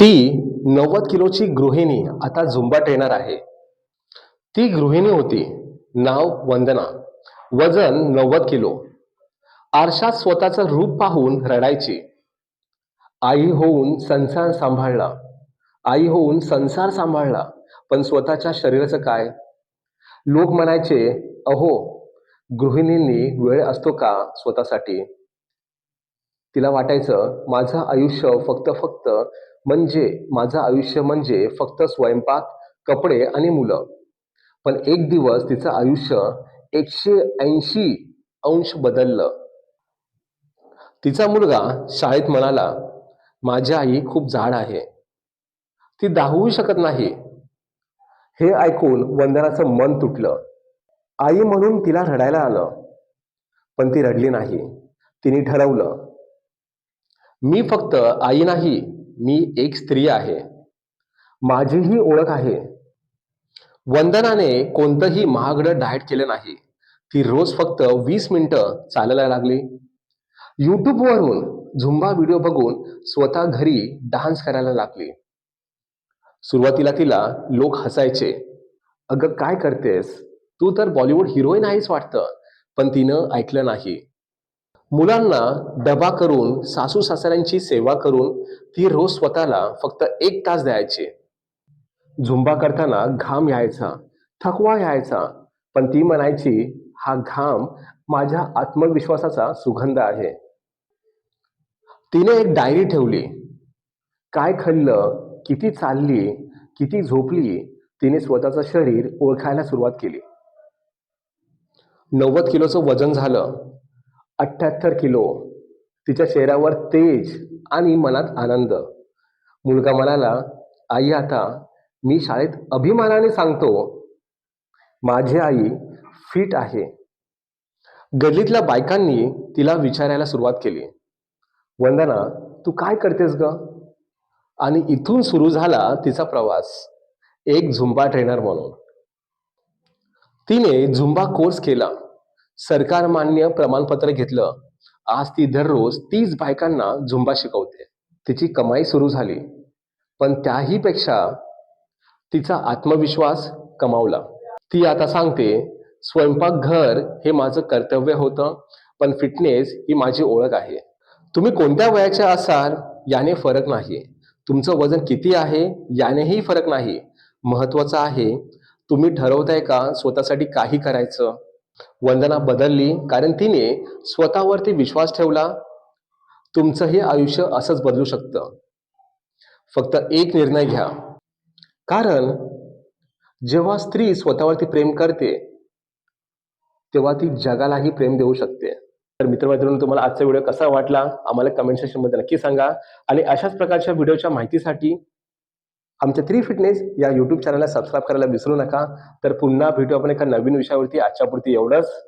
ती नव्वद किलोची गृहिणी आता झुंबा ट्रेनर आहे. ती गृहिणी होती. नाव वंदना. वजन नव्वद किलो. आरशात स्वतःचं रूप पाहून रडायची. आई होऊन संसार सांभाळला. आई होऊन संसार सांभाळला. पण स्वतःच्या शरीराचं काय? लोक म्हणायचे अहो गृहिणींनी वेळ असतो का स्वतःसाठी? तिला वाटायचं माझं आयुष्य फक्त फक्त म्हणजे माझं आयुष्य म्हणजे फक्त स्वयंपाक कपडे आणि मुलं. पण एक दिवस तिचं आयुष्य एकशे ऐंशी अंश बदललं. तिचा मुलगा शाळेत म्हणाला माझी आई खूप जाड आहे. ती दाहवू शकत नाही. हे ऐकून वंदनाचं मन तुटलं. आई म्हणून तिला रडायला आलं पण ती रडली नाही. तिने ठरवलं मी फक्त आई नाही मी एक स्त्री आहे. माझीही ओळख आहे. वंदनाने कोणतंही महागडं डाएट केलं नाही. ती रोज फक्त वीस मिनिटं चालायला लागली. यूट्यूबवरून झुंबा व्हिडिओ बघून स्वतः घरी डान्स करायला लागली. सुरुवातीला तिला लोक हसायचे. अगं काय करतेस? तू तर बॉलिवूड हिरोईन आहेस वाटतं. पण तिनं ऐकलं नाही. मुलांना डबा करून सासू सासऱ्यांची सेवा करून ती रोज स्वतःला फक्त एक तास द्यायची. झुंबा करताना घाम यायचा थकवा यायचा पण ती म्हणायची हा घाम माझ्या आत्मविश्वासाचा सुगंध आहे. तिने एक डायरी ठेवली. काय खाल्लं किती चालली किती झोपली? तिने स्वतःचं शरीर ओळखायला सुरुवात केली. नव्वद किलोचं वजन झालं. अठ्ठ्याहत्तर किलो. तिच्या चेहऱ्यावर तेज आणि मनात आनंद. मुलगा म्हणाला आई आता मी शाळेत अभिमानाने सांगतो माझी आई फिट आहे. गल्लीतल्या बायकांनी तिला विचारायला सुरुवात केली. वंदना तू काय करतेस ग? आणि इथून सुरू झाला तिचा प्रवास. एक झुंबा ट्रेनर म्हणून. तिने झुंबा कोर्स केला. सरकार मान्य प्रमाणपत्र घेतलं. आज ती दररोज तीस बायकांना झुंबा शिकवते. तिची कमाई सुरू झाली. पण त्याही पेक्षा तिचा आत्मविश्वास कमावला. ती आता सांगते स्वयंपाकघर हे माझं कर्तव्य होतं पण फिटनेस ही माझी ओळख आहे. तुम्ही कोणत्या वयाचे असाल याने फरक नाही. तुमचं वजन किती आहे यानेही फरक नाही. महत्वाचं आहे तुम्ही ठरवताय का स्वतःसाठी काही करायचं? वंदना बदलली कारण तिने स्वतःवरती विश्वास ठेवला तुमचंही आयुष्य असंच बदलू शकतं. फक्त एक निर्णय घ्या. कारण जेव्हा स्त्री स्वतःवरती प्रेम करते तेव्हा ती जगालाही प्रेम देऊ शकते. तर मित्रमैत्रिणी तुम्हाला आजचा व्हिडिओ कसा वाटला? आम्हाला कमेंट सेक्शनमध्ये नक्की सांगा. आणि अशाच प्रकारच्या व्हिडिओच्या माहितीसाठी आमच्या थ्री फिटनेस या यूट्यूब चॅनलला सबस्क्राईब करायला विसरू नका. तर पुन्हा भेटू आपण एका नवीन विषयावरती. आजच्यापुरती एवढंच.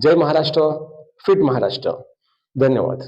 जय महाराष्ट्र. फिट महाराष्ट्र. धन्यवाद.